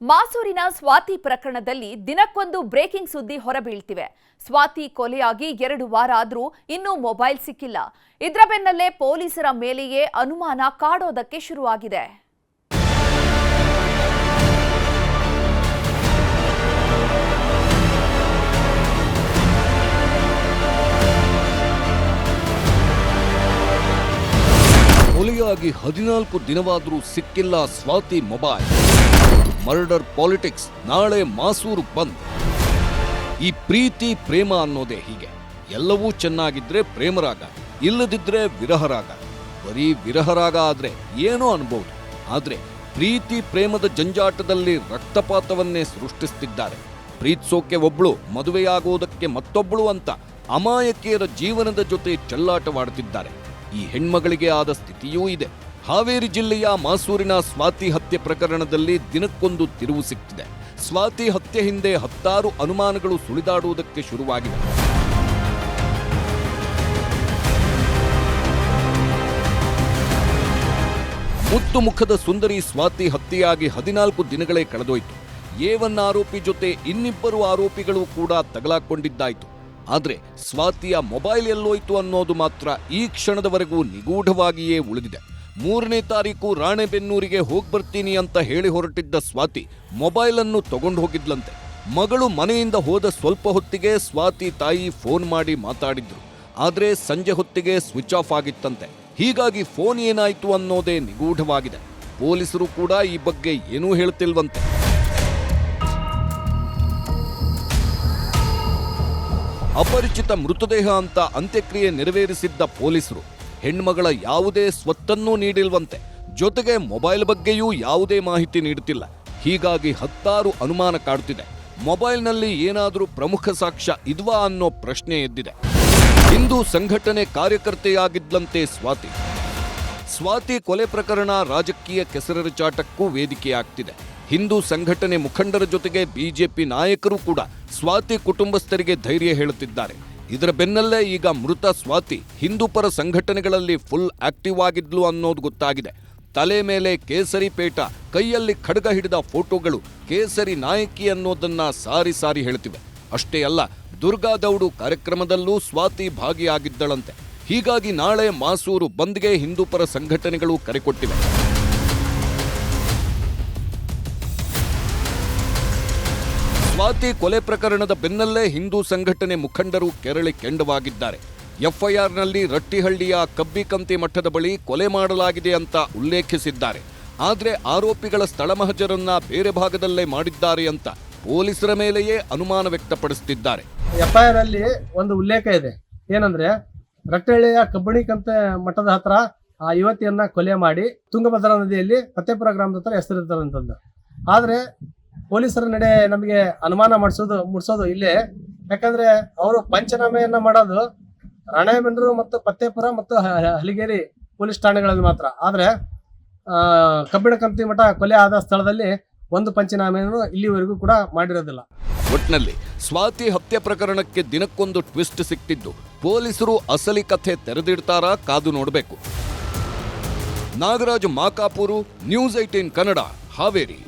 ಮಾಸೂರಿನ ಸ್ವಾತಿ ಪ್ರಕರಣದಲ್ಲಿ ದಿನಕ್ಕೊಂದು ಬ್ರೇಕಿಂಗ್ ಸುದ್ದಿ ಹೊರಬೀಳ್ತಿವೆ. ಸ್ವಾತಿ ಕೊಲೆಯಾಗಿ ಎರಡು ವಾರ ಆದರೂ ಇನ್ನೂ ಮೊಬೈಲ್ ಸಿಕ್ಕಿಲ್ಲ. ಇದರ ಬೆನ್ನಲ್ಲೇ ಪೊಲೀಸರ ಮೇಲೆಯೇ ಅನುಮಾನ ಕಾಡೋದಕ್ಕೆ ಶುರುವಾಗಿದೆ. ಕೊಲೆಯಾಗಿ ಹದಿನಾಲ್ಕು ದಿನವಾದರೂ ಸಿಕ್ಕಿಲ್ಲ ಸ್ವಾತಿ ಮೊಬೈಲ್. ಮರ್ಡರ್ ಪಾಲಿಟಿಕ್ಸ್ ನಾಳೆ ಮಾಸೂರು ಬಂದ್. ಈ ಪ್ರೀತಿ, ಪ್ರೇಮ ಅನ್ನೋದೇ ಹೀಗೆ. ಎಲ್ಲವೂ ಚೆನ್ನಾಗಿದ್ರೆ ಪ್ರೇಮರಾಗ, ಇಲ್ಲದಿದ್ರೆ ವಿರಹರಾಗ. ಬರೀ ವಿರಹರಾಗ ಆದ್ರೆ ಏನೋ ಅನ್ಬಹುದು ಆದ್ರೆ ಪ್ರೀತಿ, ಪ್ರೇಮದ ಜಂಜಾಟದಲ್ಲಿ ರಕ್ತಪಾತವನ್ನೇ ಸೃಷ್ಟಿಸ್ತಿದ್ದಾರೆ. ಪ್ರೀತಿಸೋಕೆ ಒಬ್ಳು, ಮದುವೆಯಾಗೋದಕ್ಕೆ ಮತ್ತೊಬ್ಬಳು ಅಂತ ಅಮಾಯಕಿಯರ ಜೀವನದ ಜೊತೆ ಚೆಲ್ಲಾಟವಾಡುತ್ತಿದ್ದಾರೆ ಈ ಹೆಣ್ಮಗಳಿಗೆ ಆದ ಸ್ಥಿತಿಯೂ ಇದೆ. ಹಾವೇರಿ ಜಿಲ್ಲೆಯ ಮಾಸೂರಿನ ಸ್ವಾತಿ ಹತ್ಯೆ ಪ್ರಕರಣದಲ್ಲಿ ದಿನಕ್ಕೊಂದು ತಿರುವು ಸಿಕ್ತಿದೆ ಸ್ವಾತಿ ಹತ್ಯೆ ಹಿಂದೆ ಹತ್ತಾರು ಅನುಮಾನಗಳು ಸುಳಿದಾಡುವುದಕ್ಕೆ ಶುರುವಾಗಿದೆ ಮುತ್ತು ಮುಖದ ಸುಂದರಿ ಸ್ವಾತಿ ಹತ್ಯೆಯಾಗಿ ಹದಿನಾಲ್ಕು ದಿನಗಳೇ ಕಳೆದೋಯ್ತು. ಏವನ್ ಆರೋಪಿ ಜೊತೆ ಇನ್ನಿಬ್ಬರು ಆರೋಪಿಗಳು ಕೂಡ ತಗಲಾಕೊಂಡಿದ್ದಾಯಿತು. ಆದರೆ ಸ್ವಾತಿಯ ಮೊಬೈಲ್ ಎಲ್ಲೋಯ್ತು ಅನ್ನೋದು ಮಾತ್ರ ಈ ಕ್ಷಣದವರೆಗೂ ನಿಗೂಢವಾಗಿಯೇ ಉಳಿದಿದೆ. ಮೂರನೇ ತಾರೀಕು ರಾಣೆಬೆನ್ನೂರಿಗೆ ಹೋಗಿ ಬರ್ತೀನಿ ಅಂತ ಹೇಳಿ ಹೊರಟಿದ್ದ ಸ್ವಾತಿ ಮೊಬೈಲ್ ಅನ್ನು ತಗೊಂಡು ಹೋಗಿದ್ಲಂತೆ. ಮಗಳು ಮನೆಯಿಂದ ಹೋದ ಸ್ವಲ್ಪ ಹೊತ್ತಿಗೆ ಸ್ವಾತಿ ತಾಯಿ ಫೋನ್ ಮಾಡಿ ಮಾತಾಡಿದ್ರು. ಆದರೆ ಸಂಜೆ ಹೊತ್ತಿಗೆ ಸ್ವಿಚ್ ಆಫ್ ಆಗಿತ್ತಂತೆ. ಹೀಗಾಗಿ ಫೋನ್ ಏನಾಯಿತು ಅನ್ನೋದೇ ನಿಗೂಢವಾಗಿದೆ. ಪೊಲೀಸರು ಕೂಡ ಈ ಬಗ್ಗೆ ಏನೂ ಹೇಳ್ತಿಲ್ವಂತೆ. ಅಪರಿಚಿತ ಮೃತದೇಹ ಅಂತ ಅಂತ್ಯಕ್ರಿಯೆ ನೆರವೇರಿಸಿದ್ದ ಪೊಲೀಸರು ಹೆಣ್ಮಗಳ ಯಾವುದೇ ಸ್ವತ್ತನ್ನೂ ನೀಡಿಲ್ವಂತೆ. ಜೊತೆಗೆ ಮೊಬೈಲ್ ಬಗ್ಗೆಯೂ ಯಾವುದೇ ಮಾಹಿತಿ ನೀಡುತ್ತಿಲ್ಲ. ಹೀಗಾಗಿ ಹತ್ತಾರು ಅನುಮಾನ ಕಾಡುತ್ತಿದೆ. ಮೊಬೈಲ್ನಲ್ಲಿ ಏನಾದರೂ ಪ್ರಮುಖ ಸಾಕ್ಷ್ಯ ಇದ್ವಾ ಅನ್ನೋ ಪ್ರಶ್ನೆ ಎದ್ದಿದೆ. ಹಿಂದೂ ಸಂಘಟನೆ ಕಾರ್ಯಕರ್ತೆಯಾಗಿದ್ಲಂತೆ ಸ್ವಾತಿ. ಸ್ವಾತಿ ಕೊಲೆ ಪ್ರಕರಣ ರಾಜಕೀಯ ಕೆಸರಚಾಟಕ್ಕೂ ವೇದಿಕೆಯಾಗ್ತಿದೆ. ಹಿಂದೂ ಸಂಘಟನೆ ಮುಖಂಡರ ಜೊತೆಗೆ ಬಿಜೆಪಿ ನಾಯಕರು ಕೂಡ ಸ್ವಾತಿ ಕುಟುಂಬಸ್ಥರಿಗೆ ಧೈರ್ಯ ಹೇಳುತ್ತಿದ್ದಾರೆ. ಇದರ ಬೆನ್ನಲ್ಲೇ ಈಗ ಮೃತ ಸ್ವಾತಿ ಹಿಂದೂಪರ ಸಂಘಟನೆಗಳಲ್ಲಿ ಫುಲ್ ಆಕ್ಟಿವ್ ಆಗಿದ್ಲು ಅನ್ನೋದು ಗೊತ್ತಾಗಿದೆ. ತಲೆ ಮೇಲೆ ಕೇಸರಿ ಪೇಟ, ಕೈಯಲ್ಲಿ ಖಡ್ಗ ಹಿಡಿದ ಫೋಟೋಗಳು ಕೇಸರಿ ನಾಯಕಿ ಅನ್ನೋದನ್ನ ಸಾರಿ ಸಾರಿ ಹೇಳ್ತಿವೆ. ಅಷ್ಟೇ ಅಲ್ಲ, ದುರ್ಗಾ ದೌಡು ಕಾರ್ಯಕ್ರಮದಲ್ಲೂ ಸ್ವಾತಿ ಭಾಗಿಯಾಗಿದ್ದಳಂತೆ. ಹೀಗಾಗಿ ನಾಳೆ ಮಾಸೂರು ಬಂದ್ಗೆ ಹಿಂದೂಪರ ಸಂಘಟನೆಗಳು ಕರೆ ಸ್ವಾತಿ ಕೊಲೆ ಪ್ರಕರಣದ ಬೆನ್ನಲ್ಲೇ ಹಿಂದೂ ಸಂಘಟನೆ ಮುಖಂಡರು ಕೆರಳಿ ಕೆಂಡವಾಗಿದ್ದಾರೆ. ಎಫ್ಐಆರ್ನಲ್ಲಿ ರಟ್ಟಿಹಳ್ಳಿಯ ಕಬ್ಬಿಕಂತಿ ಮಠದ ಬಳಿ ಕೊಲೆ ಮಾಡಲಾಗಿದೆ ಅಂತ ಉಲ್ಲೇಖಿಸಿದ್ದಾರೆ. ಆದರೆ ಆರೋಪಿಗಳ ಸ್ಥಳ ಮಹಜರನ್ನ ಬೇರೆ ಭಾಗದಲ್ಲೇ ಮಾಡಿದ್ದಾರೆ ಅಂತ ಪೊಲೀಸರ ಮೇಲೆಯೇ ಅನುಮಾನ ವ್ಯಕ್ತಪಡಿಸುತ್ತಿದ್ದಾರೆ ಎಫ್ಐಆರ್ ಅಲ್ಲಿ ಒಂದು ಉಲ್ಲೇಖ ಇದೆ. ಏನಂದ್ರೆ ರಟ್ಟಹಳ್ಳಿಯ ಕಬ್ಬಣಿಕಂತೆ ಮಠದ ಹತ್ರ ಆ ಯುವತಿಯನ್ನ ಕೊಲೆ ಮಾಡಿ ತುಂಗಭದ್ರಾ ನದಿಯಲ್ಲಿ ಫತೇಪುರ ಗ್ರಾಮದ ಹತ್ರ ಹೆಸರಿರ್ತಾರಂತಂದು ಆದ್ರೆ ಪೊಲೀಸರ ನಡೆ ನಮಗೆ ಅನುಮಾನ ಮಾಡಿಸೋದು ಮುಡ್ಸೋದು ಇಲ್ಲೇ. ಯಾಕಂದ್ರೆ ಅವರು ಪಂಚನಾಮೆಯನ್ನ ಮಾಡೋದು ರಾಣೆಬೆನ್ನೂರು ಮತ್ತು ಪತ್ತೇಪುರ ಮತ್ತು ಹಲಿಗೇರಿ ಪೊಲೀಸ್ ಠಾಣೆಗಳಲ್ಲಿ ಮಾತ್ರ. ಆದರೆ ಆ, ಕಬ್ಬಿಣಕಂತಿ ಮಠ ಕೊಲೆ ಆದ ಸ್ಥಳದಲ್ಲಿ ಒಂದು ಪಂಚನಾಮೆಯನ್ನು ಇಲ್ಲಿವರೆಗೂ ಕೂಡ ಮಾಡಿರೋದಿಲ್ಲ. ಒಟ್ನಲ್ಲಿ ಸ್ವಾತಿ ಹತ್ಯೆ ಪ್ರಕರಣಕ್ಕೆ ದಿನಕ್ಕೊಂದು ಟ್ವಿಸ್ಟ್ ಸಿಕ್ತಿದ್ದು ಪೊಲೀಸರು ಅಸಲಿ ಕಥೆ ತೆರೆದಿಡ್ತಾರಾ ಕಾದು ನೋಡಬೇಕು. Nagaraj Makapuru news eighteen Kannada Haveri.